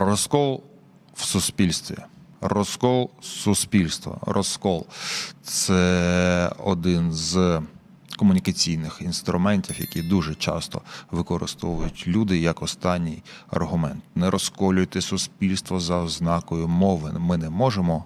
Розкол в суспільстві. Розкол суспільства. Розкол це один з комунікаційних інструментів, які дуже часто використовують люди як останній аргумент. Не розколюйте суспільство за ознакою мови. Ми не можемо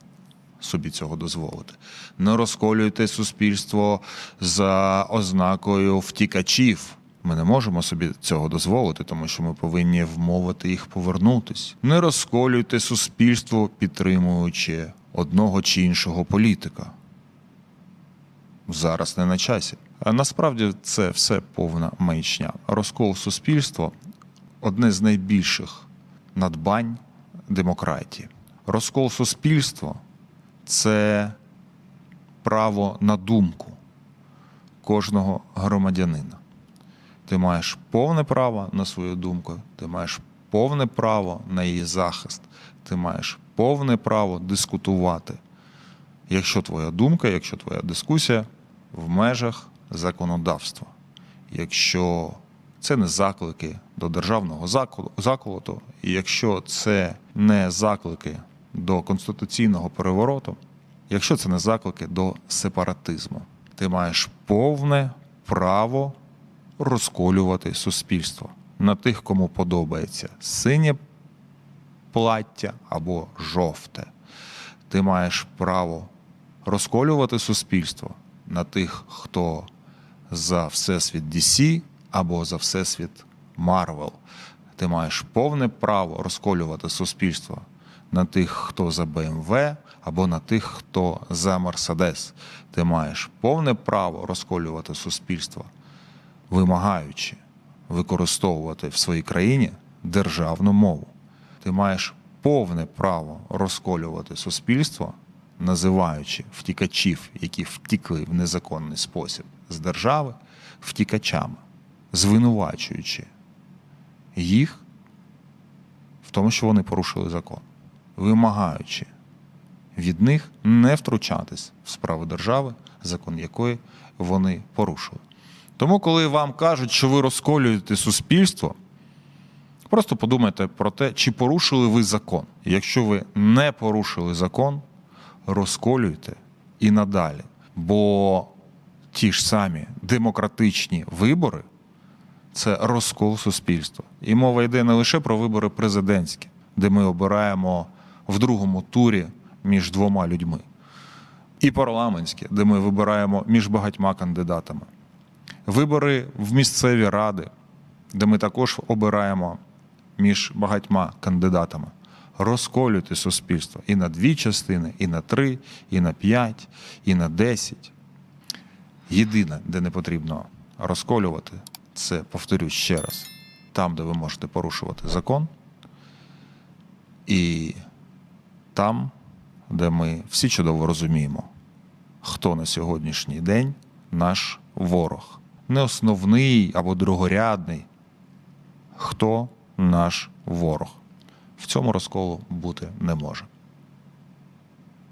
собі цього дозволити. Не розколюйте суспільство за ознакою втікачів. Ми не можемо собі цього дозволити, тому що ми повинні вмовити їх повернутись. Не розколюйте суспільство, підтримуючи одного чи іншого політика. Зараз не на часі. А насправді це все повна маячня. Розкол суспільства одне з найбільших надбань демократії. Розкол суспільства це право на думку кожного громадянина. Ти маєш повне право на свою думку, ти маєш повне право на її захист, ти маєш повне право дискутувати, якщо твоя думка, якщо твоя дискусія в межах законодавства. Якщо це не заклики до державного заколоту, і якщо це не заклики до конституційного перевороту, якщо це не заклики до сепаратизму, ти маєш повне право розколювати суспільство на тих, кому подобається синє плаття або жовте. Ти маєш право розколювати суспільство на тих, хто за всесвіт DC або за всесвіт Марвел. Ти маєш повне право розколювати суспільство на тих, хто за BMW, або на тих, хто за Мерседес. Ти маєш повне право розколювати суспільство, вимагаючи використовувати в своїй країні державну мову. Ти маєш повне право розколювати суспільство, називаючи втікачів, які втікли в незаконний спосіб з держави, втікачами, звинувачуючи їх в тому, що вони порушили закон, вимагаючи від них не втручатись в справи держави, закон якої вони порушили. Тому, коли вам кажуть, що ви розколюєте суспільство, просто подумайте про те, чи порушили ви закон. Якщо ви не порушили закон, розколюйте і надалі. Бо ті ж самі демократичні вибори це розкол суспільства. І мова йде не лише про вибори президентські, де ми обираємо в другому турі між двома людьми, і парламентські, де ми вибираємо між багатьма кандидатами. Вибори в місцеві ради, де ми також обираємо між багатьма кандидатами. Розколюйте суспільство і на дві частини, і на три, і на п'ять, і на десять. Єдине, де не потрібно розколювати, це повторюсь ще раз, там, де ви можете порушувати закон, і там, де ми всі чудово розуміємо, хто на сьогоднішній день наш ворог. Не основний або другорядний, хто наш ворог. В цьому розколу бути не може.